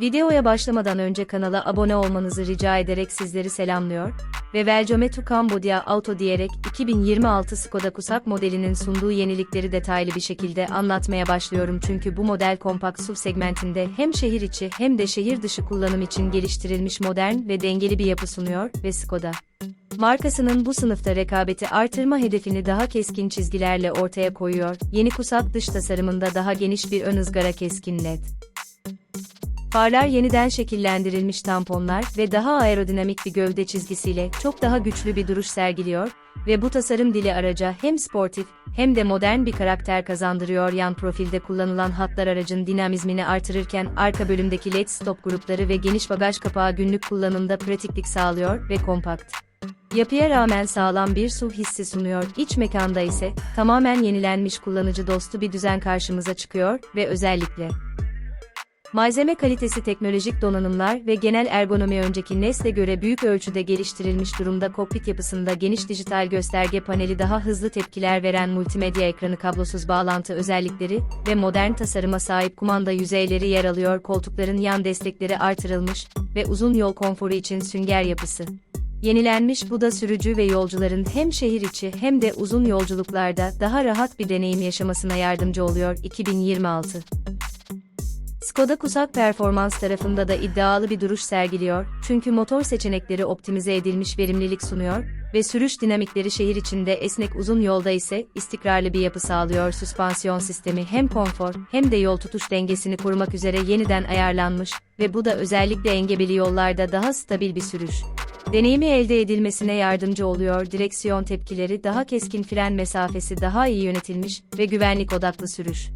Videoya başlamadan önce kanala abone olmanızı rica ederek sizleri selamlıyor ve Welcome to Cambodia Auto diyerek 2026 Skoda Kuşaq modelinin sunduğu yenilikleri detaylı bir şekilde anlatmaya başlıyorum çünkü bu model kompakt SUV segmentinde hem şehir içi hem de şehir dışı kullanım için geliştirilmiş modern ve dengeli bir yapı sunuyor ve Skoda markasının bu sınıfta rekabeti artırma hedefini daha keskin çizgilerle ortaya koyuyor. Yeni Kuşaq dış tasarımında daha geniş bir ön ızgara keskin led Farlar yeniden şekillendirilmiş tamponlar ve daha aerodinamik bir gövde çizgisiyle çok daha güçlü bir duruş sergiliyor ve bu tasarım dili araca hem sportif hem de modern bir karakter kazandırıyor. Yan profilde kullanılan hatlar aracın dinamizmini artırırken arka bölümdeki led stop grupları ve geniş bagaj kapağı günlük kullanımda pratiklik sağlıyor ve kompakt. Yapıya rağmen sağlam bir SUV hissi sunuyor. İç mekanda ise tamamen yenilenmiş kullanıcı dostu bir düzen karşımıza çıkıyor ve özellikle Malzeme kalitesi teknolojik donanımlar ve genel ergonomi önceki nesle göre büyük ölçüde geliştirilmiş durumda kokpit yapısında geniş dijital gösterge paneli daha hızlı tepkiler veren multimedya ekranı kablosuz bağlantı özellikleri ve modern tasarıma sahip kumanda yüzeyleri yer alıyor koltukların yan destekleri artırılmış ve uzun yol konforu için sünger yapısı. Yenilenmiş bu da sürücü ve yolcuların hem şehir içi hem de uzun yolculuklarda daha rahat bir deneyim yaşamasına yardımcı oluyor 2026. Skoda Kuşaq performans tarafında da iddialı bir duruş sergiliyor, çünkü motor seçenekleri optimize edilmiş verimlilik sunuyor ve sürüş dinamikleri şehir içinde esnek uzun yolda ise istikrarlı bir yapı sağlıyor. Süspansiyon sistemi hem konfor hem de yol tutuş dengesini korumak üzere yeniden ayarlanmış ve bu da özellikle engebeli yollarda daha stabil bir sürüş deneyimi elde edilmesine yardımcı oluyor. Direksiyon tepkileri daha keskin fren mesafesi daha iyi yönetilmiş ve güvenlik odaklı sürüş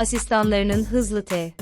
asistanlarının hızlı T.